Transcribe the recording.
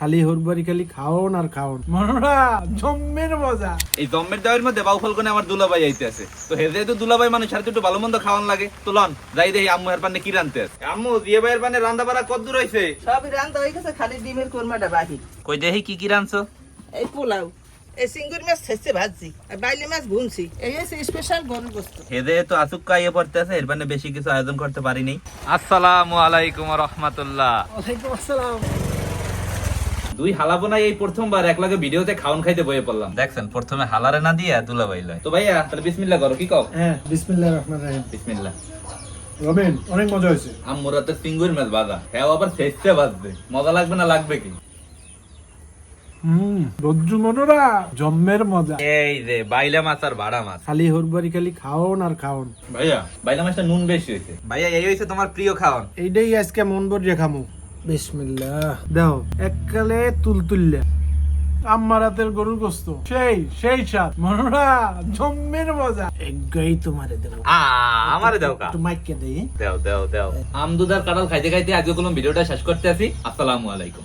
খালি হরবারি খালি খাওন আর খাওন। মনোরা জম্মের মজা। এই জম্মের দেওয়ার মধ্যে বাউ ফলকনে আমার দুলাভাই আইতে আছে তো হে যেহেতু দুলাভাই মানুষ আর একটু ভালো মন্দ খাওয়ান লাগে। তো লন যাই দেখি আম্মু এর পানে কি রানতে আছে? আম্মু দিয়ে ভাইয়ের পানে রান্না বাড়া কত দূর হয়েছে সবই রান্না হয়ে গেছে খালি ডিমের কোরমাটা বাকি। কই দেখি কি কি রানছো এই পোলাও এই সিঙ্গুর মাছ ছেঁচে ভাজছি আর বাইলে মাছ ভুনছি এই হচ্ছে স্পেশাল গরুর গোস্ত। হেদে তো আসুক্কা ইয়ে পড়তে আছে এর মানে বেশি কিছু আয়োজন করতে পারিনি আসসালামু আলাইকুম রহমাতুল্লাহ। ওয়ালাইকুম আসসালাম। দুই হালাবো না এই প্রথমবার এক লাগে ভিডিওতে খাওন খাইতে বয়ে পড়লাম। দেখছেন প্রথমে হালারে না দিয়ে দুলাভাই লয় তো ভাইয়া তাহলে বিসমিল্লাহ করো কি কও? হ্যাঁ বিসমিল্লাহ রহমান রাহিম। বিসমিল্লাহ। রবিন অনেক মজা হয়েছে। আম্মুর সিঙ্গুর মাছ ভাজা। হ্যাঁ আবার শেষতে ভাজবে। মজা লাগবে না লাগবে কি? হুম রজ্জু মনোরা জম্মের মজা। এই যে বাইলা মাছ আর বাড়া মাছ। খালি হরবারি খালি খাওন আর খাওন। ভাইয়া বাইলা মাছটা নুন বেশি হয়েছে। ভাইয়া এই হয়েছে তোমার প্রিয় খাওয়ান এইটাই আজকে মন ভর খামু। বিসমিল্লাহ। দেখো এককালে তুলতুল্লা আম্মার হাতের গরুর গোস্ত। সেই সেই স্বাদ। মনোরা জম্মের মজা। একগাই তোমারে দেবো। আমারে দাও কা। একটু মাইকে দেই। দাও দাও দাও। আমদুদার কাটাল খাইতে খাইতে আজকে কোনো ভিডিওটা শেষ করতে আসি। আসসালামু আলাইকুম।